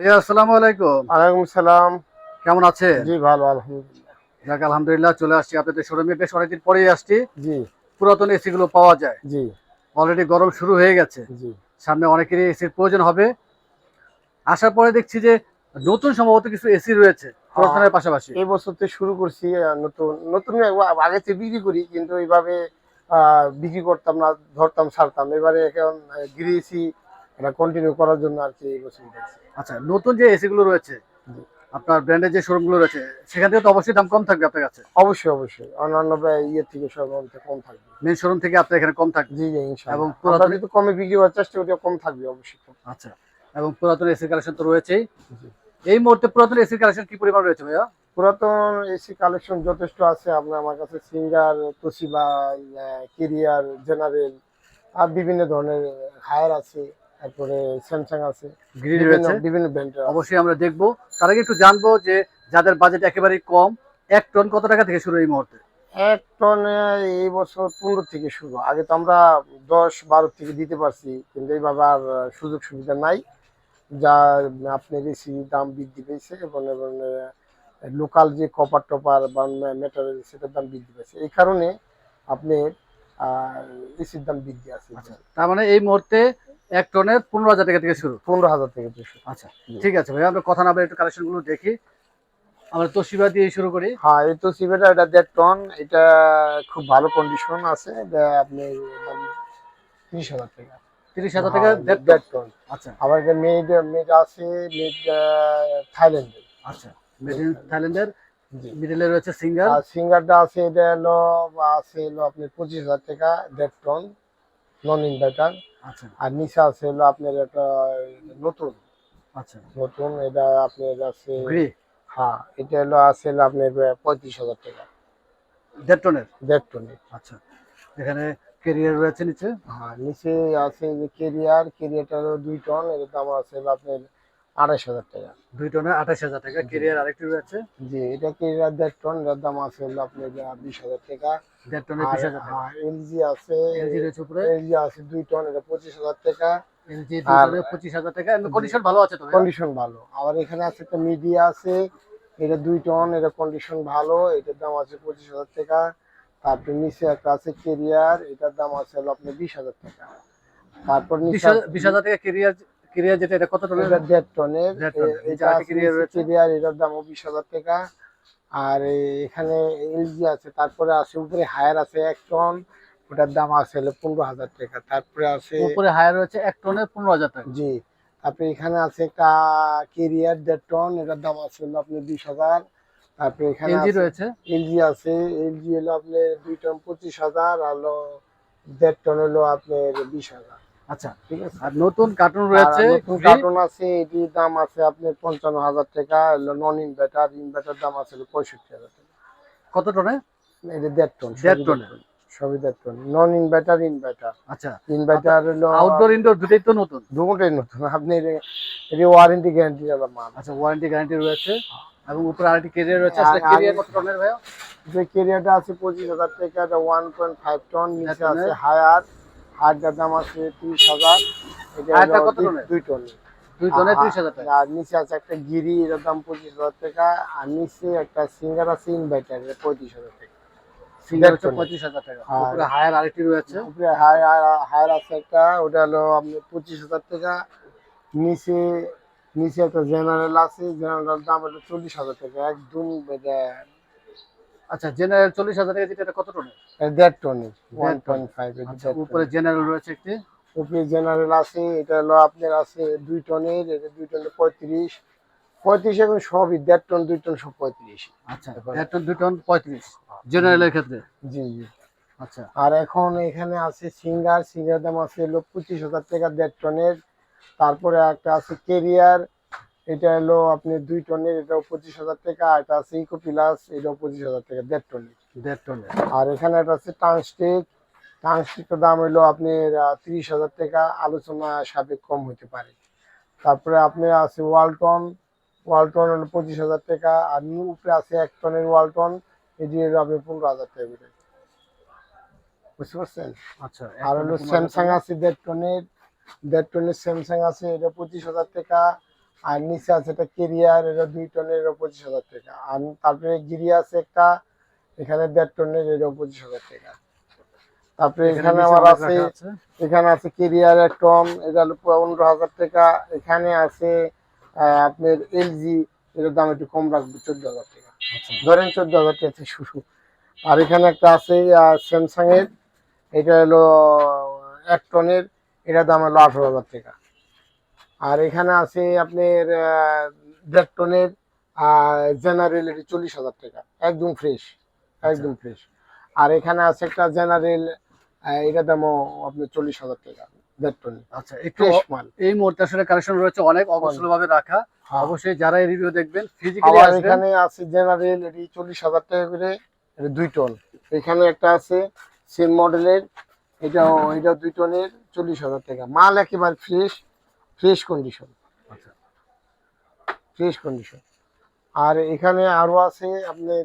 ভাইয়া আসসালামু আলাইকুম। সালাম। কেমন আছেন? জি ভালো আলহামদুলিল্লাহ। যাক আলহামদুলিল্লাহ চলে আসছি আপনাদের শোরুমে বেশ অনেকদিন পরেই আসছি। জি। পুরাতন এসি গুলো পাওয়া যায়। জি। অলরেডি গরম শুরু হয়ে গেছে। জি। সামনে অনেকেরই এসির প্রয়োজন হবে। আসার পরে দেখছি যে নতুন সম্ভবত কিছু এসি রয়েছে পুরাতনের পাশাপাশি। এই বছর তো শুরু করছি নতুন নতুন আগে থেকে বিক্রি করি কিন্তু এইভাবে বিক্রি করতাম না ধরতাম ছাড়তাম। এবারে এখন গিরিয়েছি এটা কন্টিনিউ করার জন্য আর কি এই বছর উঠেছি আচ্ছা নতুন যে এসি গুলো রয়েছে আপনার ব্র্যান্ডের যে শোরুমগুলো রয়েছে সেখান থেকে তো অবশ্যই দাম কম থাকবে আপনার কাছে? অবশ্যই অবশ্যই। অন্যান্য ইয়ে থেকে সব অনেকটা কম থাকবে। মেন শোরুম থেকে আপনার এখানে কম থাকবে? জি জি এবং পুরাতন- যদি কমে বিক্রি করার চেষ্টা করি কম থাকবে অবশ্যই। আচ্ছা এবং পুরাতন এসি কালেকশন তো রয়েছেই। এই মুহূর্তে পুরাতন এসি কালেকশন কি পরিমাণ রয়েছে ভাইয়া? পুরাতন এসি কালেকশন যথেষ্ট আছে। আপনার আমার কাছে সিঙ্গার তোশিবা কেরিয়ার জেনারেল আর বিভিন্ন ধরনের হায়ার আছে। তারপরে স্যামসাং আছে। গ্রিল বিভিন্ন রয়েছে। বিভিন্ন ব্র্যান্ডের অবশ্যই আমরা দেখব। তার আগে একটু জানব যে যাদের বাজেট একেবারেই কম এক টন কত টাকা থেকে শুরু এই মুহূর্তে? এক টনে এই বছর পনেরো থেকে শুরু। আগে তো আমরা দশ বারো থেকে দিতে পারছি কিন্তু এইভাবে আর সুযোগ সুবিধা নাই। যা আপনার এসি দাম বৃদ্ধি পেয়েছে এবং এবং লোকাল যে কপার টপার বা মেটারিয়াল সেটার দাম বৃদ্ধি পেয়েছে। এই কারণে আপনার এসির দাম বৃদ্ধি আছে। আচ্ছা তার মানে এই মুহূর্তে এক টনের পনেরো হাজার টাকা থেকে শুরু। পনেরো হাজার থেকে দুশো আচ্ছা ঠিক আছে ভাই আমরা কথা না বলে একটু কালেকশনগুলো দেখি। আমরা তোশিবা দিয়ে শুরু করি। হ্যাঁ এই তো সিভেটা এটা দেড় টন এটা খুব ভালো কন্ডিশন আছে। এটা আপনি ত্রিশ হাজার টাকা। তিরিশ হাজার টাকা হ্যাঁ, দেড় টন। আচ্ছা। আবার এটা মেড মেড আছে মেড থাইল্যান্ডের। আচ্ছা মেড থাইল্যান্ডের। মিডলে রয়েছে সিঙ্গার আর সিঙ্গারটা আছে এটা হলো আছে হলো আপনার পঁচিশ হাজার টাকা দেড় টন নন ইনভার্টার আচ্ছা। আর নিচে আছে হলো আপনার একটা নতুন। আচ্ছা। নতুন এটা আপনার আছে হ্যাঁ এটা হলো আছে হলো আপনার পঁয়ত্রিশ হাজার টাকা। দেড় টনের দেড় টনের আচ্ছা। এখানে কেরিয়ার রয়েছে নিচে? হ্যাঁ নিচে আছে যে কেরিয়ার কেরিয়ারটা হলো দুই টন এর দাম আছে আপনার আড়াইশ হাজার টাকা। দুই টনে আঠাশ হাজার টাকা। কেরিয়ার আরেকটি রয়েছে? জি এটা কেরিয়ার দেড় টন এর দাম আছে হলো আপনার বিশ হাজার টাকা। দেড় টনে বিশ হাজার টাকা। হ্যাঁ এলজি আছে। এলজি রয়েছে উপরে? এলজি আছে দুই টন এটা পঁচিশ হাজার টাকা। এলজি পঁচিশ হাজার টাকা। কন্ডিশন ভালো আছে তো কন্ডিশন ভালো। আবার এখানে আছে একটা মিডিয়া আছে। এটা দুই টন এটা কন্ডিশন ভালো। এটার দাম আছে পঁচিশ হাজার টাকা। তারপর নিচে একটা আছে কেরিয়ার। এটার দাম আছে হলো আপনার বিশ হাজার টাকা। তারপর বিশ হাজার- বিশ হাজার টাকা কেরিয়ার কেরিয়ার যেটা এটা কত টনের? এটা দেড় টনের। এটা কেরিয়ার রয়েছে। কেরিয়ার এটার দামও বিশ হাজার টাকা। আর এখানে এলজি আছে তারপরে আছে উপরে হায়ার আছে এক টন ওটার দাম আছে হলো পনেরো হাজার টাকা। তারপরে আছে উপরে হায়ার রয়েছে এক টনের পনেরো হাজার টাকা। জি। তারপরে এখানে আছে একটা কেরিয়ার দেড় টন এটার দাম আছে হলো আপনি বিশ হাজার। তারপরে এখানে এলজি রয়েছে? এলজি আছে। এলজি হলো আপনার দুই টন পঁচিশ হাজার আর দেড় টন হলো আপনার বিশ হাজার। আচ্ছা ঠিক আছে। আর নতুন কার্টুন রয়েছে নতুন কার্টুন আছে এটির দাম আছে আপনার পঞ্চান্ন হাজার টাকা নন ইনভার্টার ইনভার্টার দাম আছে পঁয়ষট্টি হাজার টাকা। কত টনে এটা দেড় টন দেড় টনের। সবই দেড় টন নন ইনভার্টার ইনভার্টার আচ্ছা। ইনভার্টার হলো আউটডোর ইনডোর দুটোই তো নতুন? দুটোই নতুন। আপনি এর ওয়ারেন্টি গ্যারান্টি মাল আচ্ছা ওয়ারেন্টি গ্যারান্টি রয়েছে। এবং উপরে আরেকটি কেরিয়ার রয়েছে আসলে কেরিয়ার কত টনের ভাইয়া? যে কেরিয়ারটা আছে পঁচিশ হাজার টাকা এটা ওয়ান পয়েন্ট ফাইভ টন নিচে আছে হায়ার হায়ারটার দাম আছে তিরিশ হাজার। এটা কত দুই- টন দুই টনে ত্রিশ হাজার টাকা। আর নিচে আছে একটা গিরি এটার দাম পঁচিশ হাজার টাকা। আর নিচে একটা সিঙ্গার আছে ইনভার্টার এটা পঁয়ত্রিশ হাজার টাকা। সিঙ্গার হচ্ছে টনের। হাজার টাকা। উপরে হায়ার আরেকটি রয়েছে। উপরে হায়ার হায়ার আছে একটা ওটা হলো আপনার পঁচিশ হাজার টাকা। নিচে নিচে একটা জেনারেল আছে জেনারেল দাম হলো চল্লিশ হাজার টাকা। একদম আচ্ছা জেনারেল চল্লিশ হাজার এটা কত টনের এটা দেড় টনের ওয়ান টন। পয়েন্ট ফাইভ উপরে জেনারেল রয়েছে একটি? উপরে জেনারেল আছে এটা হলো আপনার আছে দুই টনের এটা দুই টনের পঁয়ত্রিশ। পঁয়ত্রিশ এখন সবই দেড় টন দুই টন সব পঁয়ত্রিশ। আচ্ছা এক টন দুই টন পঁয়ত্রিশ জেনারেলের ক্ষেত্রে? জি জি। আচ্ছা। আর এখন এখানে আছে সিঙ্গার সিঙ্গার দাম আছে হলো পঁচিশ হাজার টাকা দেড় টনের তারপরে একটা আছে কেরিয়ার এটা হলো আপনি দুই টনের এটাও পঁচিশ হাজার টাকা এটা আছে ইকো প্লাস এটাও পঁচিশ হাজার টাকা দেড় টনের। দেড় টনের। আর এখানে একটা আছে টাংস্টিক টাংস্টিকের দাম হলো আপনার তিরিশ হাজার টাকা আলোচনা সাপেক্ষ কম হতে পারে। তারপরে আপনি আছে ওয়ালটন ওয়ালটন হলো পঁচিশ হাজার টাকা আর নিউ উপরে আছে এক টনের ওয়ালটন এটি হলো আপনি পনেরো হাজার টাকা করে। বুঝতে পারছেন? আচ্ছা আর হলো স্যামসাং আছে দেড় টনের দেড় টনের স্যামসাং আছে এটা পঁচিশ হাজার টাকা আর নিচে আছে একটা কেরিয়ার এটা দুই টনের এটা পঁচিশ হাজার টাকা। আর তারপরে গিরি আছে একটা এখানে দেড় টনের এটা পঁচিশ হাজার টাকা। তারপরে এখানে আমার আছে এখানে আছে কেরিয়ার টন এটা হলো পনেরো হাজার টাকা। এখানে আছে আপনার এলজি এটার দাম একটু কম রাখবে চোদ্দ হাজার টাকা। আচ্ছা। ধরেন চোদ্দ হাজার টাকা আছে শুশু আর এখানে একটা আছে স্যামসাং এর এটা হলো এক টনের এটার দাম হলো আঠারো হাজার টাকা। আর এখানে আছে আপনার দেড় টনের জেনারেল এটি চল্লিশ হাজার টাকা। একদম ফ্রেশ একদম ফ্রেশ আর এখানে আছে একটা জেনারেল এটার দামও আপনার চল্লিশ হাজার টাকা দেড় টনের আচ্ছা একটু মাল। এই মুহূর্তে আসলে কালেকশন রয়েছে অনেক অগোছল ভাবে রাখা। হ্যাঁ। অবশ্যই যারা এই রিভিউ দেখবেন ফিজিক্যালি এখানে আছে জেনারেল এটি চল্লিশ হাজার টাকা করে এটা দুই টন। এখানে একটা আছে সেম মডেলের এটাও এটা দুই টনের চল্লিশ হাজার টাকা। মাল একেবারে ফ্রেশ ফ্রেশ কন্ডিশন আচ্ছা। ফ্রেশ কন্ডিশন আর এখানে আরও আছে আপনার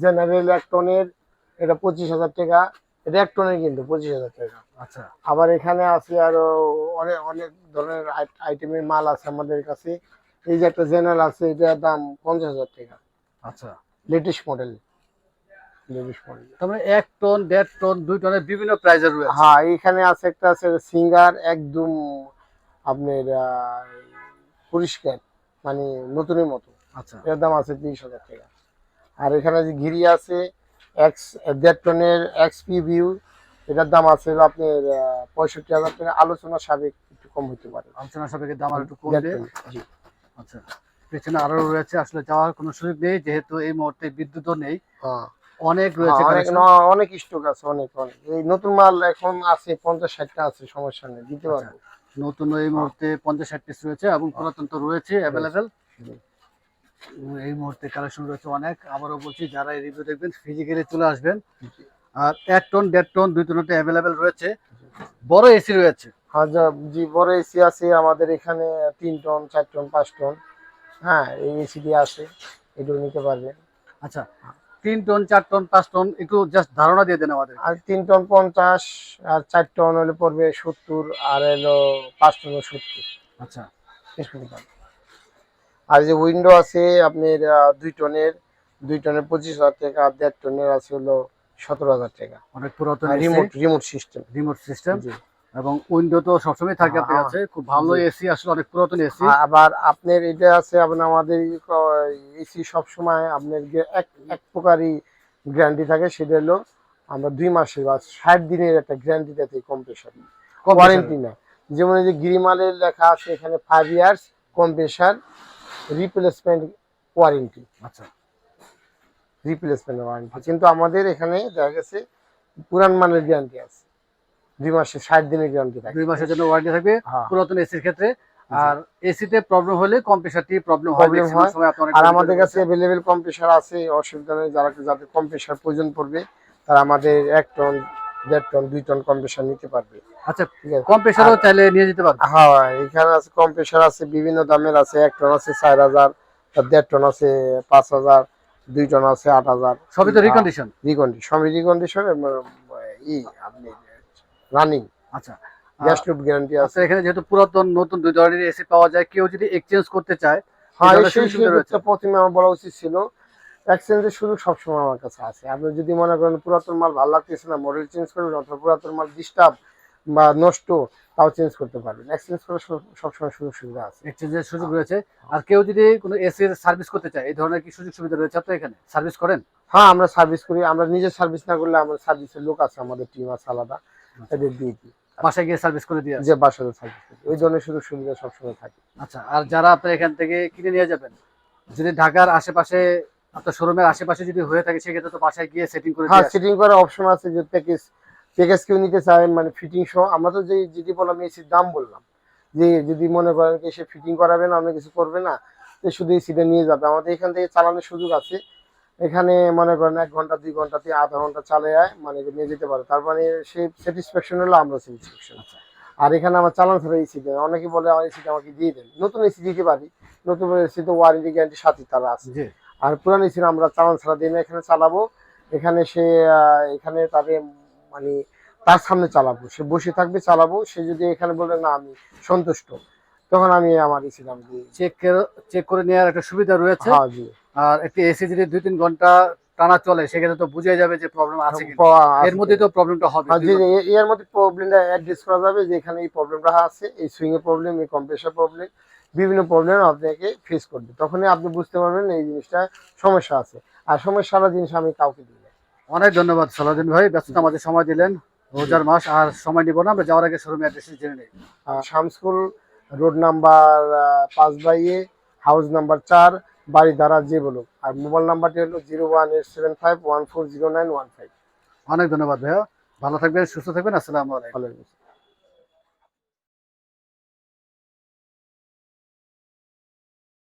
জেনারেল এক টনের এটা পঁচিশ হাজার টাকা। এটা এক টনের কিন্তু পঁচিশ হাজার টাকা। আচ্ছা। আবার এখানে আছে আরও অনেক অনেক ধরনের আইটেমের মাল আছে আমাদের কাছে। এই যে একটা জেনারেল আছে এটার দাম পঞ্চাশ হাজার টাকা। আচ্ছা। লেটেস্ট মডেল লেটেস্ট মডেল তার মানে এক টন দেড় টন দুই টনের বিভিন্ন প্রাইজের রয়েছে। হ্যাঁ এখানে আছে একটা আছে সিঙ্গার একদম আপনার পরিষ্কার মানে নতুনের মতো। আচ্ছা। এর দাম আছে তিরিশ হাজার টাকা। আর এখানে যে ঘিরি আছে এক্স দেড় টনের এক্সপি ভিউ এটার দাম আছে আপনার পঁয়ষট্টি হাজার টাকা। আলোচনা সাবেক একটু কম হতে পারে। আলোচনা সাপেক্ষে দাম আর একটু কমবে আচ্ছা। পেছনে আরও রয়েছে আসলে যাওয়ার কোনো সুযোগ নেই যেহেতু এই মুহূর্তে বিদ্যুৎও নেই। হ্যাঁ। অনেক রয়েছে হ্যাঁ, অনেক অনেক স্টক আছে অনেক অনেক। এই নতুন মাল এখন আছে পঞ্চাশ ষাটটা আছে সমস্যা নেই দিতে আচ্ছা। পারব। নতুন এই মুহূর্তে পঞ্চাশ ষাট পিস রয়েছে এবং পুরাতন তো রয়েছে অ্যাভেলেবেল এই মুহূর্তে কালেকশন রয়েছে অনেক। আবারও বলছি যারা এই রিভিউ দেখবেন ফিজিক্যালি চলে আসবেন। আর এক টন দেড় টন দুই টনতে অ্যাভেলেবেল রয়েছে। বড় এসি রয়েছে। হ্যাঁ যা- জি বড় এসি আছে আমাদের এখানে তিন টন চার টন পাঁচ টন হ্যাঁ এই এসি দিয়ে আছে এগুলো নিতে পারবেন। আচ্ছা তিন টন চার টন পাঁচ টন একটু জাস্ট ধারণা দিয়ে দেন আমাদের আর তিন টন পঞ্চাশ আর চার টন হলে পড়বে সত্তর আর এলো পাঁচ টন সত্তর। আচ্ছা। আর যে উইন্ডো আছে আপনার দুই টনের দুই টনের পঁচিশ হাজার টাকা আর দেড় টনের আছে হলো সতেরো হাজার টাকা। অনেক পুরাতন remote remote system remote system জি। এবং উইন্ডো তো সবসময় থাকে আপনার হ্যাঁ, কাছে খুব ভালো এসি আসলে অনেক পুরাতন এসি আবার আপনার এটা আছে আপনার আমাদের এসি সব সময় আপনার যে এক এক প্রকারই গ্যারান্টি থাকে সেটা হলো আমরা দুই মাসের বা ষাট দিনের একটা গ্যারান্টি দেয় কম্প্রেসার ওয়ারেন্টি না। যেমন এই যে গিরিমালের লেখা আছে এখানে five years compressor replacement warranty আচ্ছা। রিপ্লেসমেন্ট ওয়ারেন্টি কিন্তু আমাদের এখানে দেখা গেছে পুরান মানের গ্যারান্টি আছে। দুই মাসের ষাট দিনের গ্যারান্টি থাকে দুই মাসের জন্য ওয়ারেন্টি থাকবে হ্যাঁ। পুরাতন এসির ক্ষেত্রে। আর এসিতে প্রবলেম হলে কম্প্রেসারটি প্রবলেম হয়। হয়। আর আমাদের কাছে অ্যাভেলেবেল কম্প্রেসার আছে অসুবিধা নেই যারা যাদের কম্প্রেসার প্রয়োজন পড়বে তারা আমাদের এক টন দেড় টন দুই টন কম্প্রেসার নিতে পারবে। আচ্ছা কম্প্রেসারও চাইলে নিয়ে যেতে পারবে। হ্যাঁ এখানে আছে কম্প্রেসার আছে বিভিন্ন দামের আছে এক টন আছে চার হাজার দেড় টন আছে পাঁচ হাজার দুই টন আছে আট হাজার। সবই তো রিকন্ডিশন রিকন্ডিশন সবই রিকন্ডিশন ই আপনি রানিং আচ্ছা। গ্যাস লুপ গ্যারান্টি আছে। আচ্ছা এখানে যেহেতু পুরাতন নতুন দুই ধরনের এসি পাওয়া যায় কেউ যদি এক্সচেঞ্জ করতে চায় হ্যাঁ সেই। সুযোগটা প্রথমে আমার বলা উচিত ছিল এক্সচেঞ্জের সুযোগ সবসময় আমার কাছে আছে। আপনি যদি মনে করেন পুরাতন মাল ভালো লাগতেছে না মডেল চেঞ্জ করবেন অথবা পুরাতন মাল ডিস্টার্ব বা নষ্ট তাও চেঞ্জ করতে পারবেন। এক্সচেঞ্জ করার সব- সবসময় সুযোগ সুবিধা আছে এক্সচেঞ্জের সুযোগ রয়েছে। আর কেউ যদি কোনো এসির সার্ভিস করতে চায় এই ধরনের কি সুযোগ সুবিধা রয়েছে আপনার এখানে? সার্ভিস করেন? হ্যাঁ আমরা সার্ভিস করি। আমরা নিজে সার্ভিস না করলে আমার সার্ভিসের লোক আছে আমাদের টিম আছে আলাদা। এদের দিয়ে দিই। বাসায় গিয়ে সার্ভিস করে দিয়ে যে সার্ভিস ওই ধরনের সুযোগ সুবিধা সবসময় থাকে। আচ্ছা আর যারা আপনার এখান থেকে কিনে নিয়ে যাবেন যদি ঢাকার আশেপাশে আপনার শোরুমের আশেপাশে যদি হয়ে থাকে সেক্ষেত্রে তো বাসায় গিয়ে সেটিং করে হ্যাঁ সেটিং করার অপশন আছে যে প্যাকেজ প্যাকেজ কেউ নিতে চায় মানে ফিটিং সহ। আমরা তো যে যেটি বললাম এসির দাম বললাম। যে যদি মনে করেন কি সে ফিটিং করাবে না কিছু করবে না শুধু এসিটা নিয়ে যাবে। আমাদের এখান থেকে চালানোর সুযোগ আছে। এখানে মনে করেন এক ঘণ্টা দুই ঘণ্টা ঘন্টাতে আধা ঘণ্টা চালে যায় মানে নিয়ে যেতে পারে। তার মানে সে স্যাটিসফ্যাকশন হলো আমরা স্যাটিসফ্যাকশন আচ্ছা। আর এখানে আমার চালান ছাড়া এসি দেন। অনেকে বলে আমার এসিটা আমাকে দিয়ে দেন। নতুন এসি দিতে পারি। নতুন এসি তো ওয়ারেন্টি গ্যারান্টি সাথে তারা আছে। আর পুরান এসির আমরা চালান ছাড়া দিই না এখানে চালাবো। এখানে সে এখানে তাদের মানে তার সামনে চালাবো। সে বসে থাকবে চালাবো। সে যদি এখানে বলে না আমি সন্তুষ্ট। তখন আমি আমার দিই চেক চেক করে নেওয়ার একটা সুবিধা রয়েছে। হ্যাঁ আর একটি এসি যদি দুই তিন ঘণ্টা টানা চলে সেক্ষেত্রে তো বুঝে যাবে যে প্রবলেম আছে পাওয়া আছে। এর মধ্যে তো প্রবলেমটা হবে হ্যাঁ, এর মধ্যে প্রবলেমটা অ্যাড্রেস করা যাবে যে এখানে এই প্রবলেমটা আছে এই সুইং এর প্রবলেম এই কম্প্রেসার প্রবলেম বিভিন্ন প্রবলেম আপনাকে ফেস করবে। তখনই আপনি বুঝতে পারবেন এই জিনিসটা সমস্যা আছে। আর সমস্যার জিনিস আমি কাউকে দিই অনেক ধন্যবাদ সালাউদ্দিন ভাই। ব্যস্ততা আমাদের সময় দিলেন। রোজার মাস আর সময় নিব না আমরা যাওয়ার আগে শোরুমে অ্যাড্রেস জেনে নিই। আর শামসকুল রোড নাম্বার পাঁচ বাইয়ে হাউস নাম্বার চার বাড়ি দ্বারা যে বলুক। আর মোবাইল নাম্বারটি হলো zero one eight seven five one four zero nine one five. অনেক ধন্যবাদ ভাইয়া। ভালো থাকবেন সুস্থ থাকবেন। আসসালামু আলাইকুম। ভালো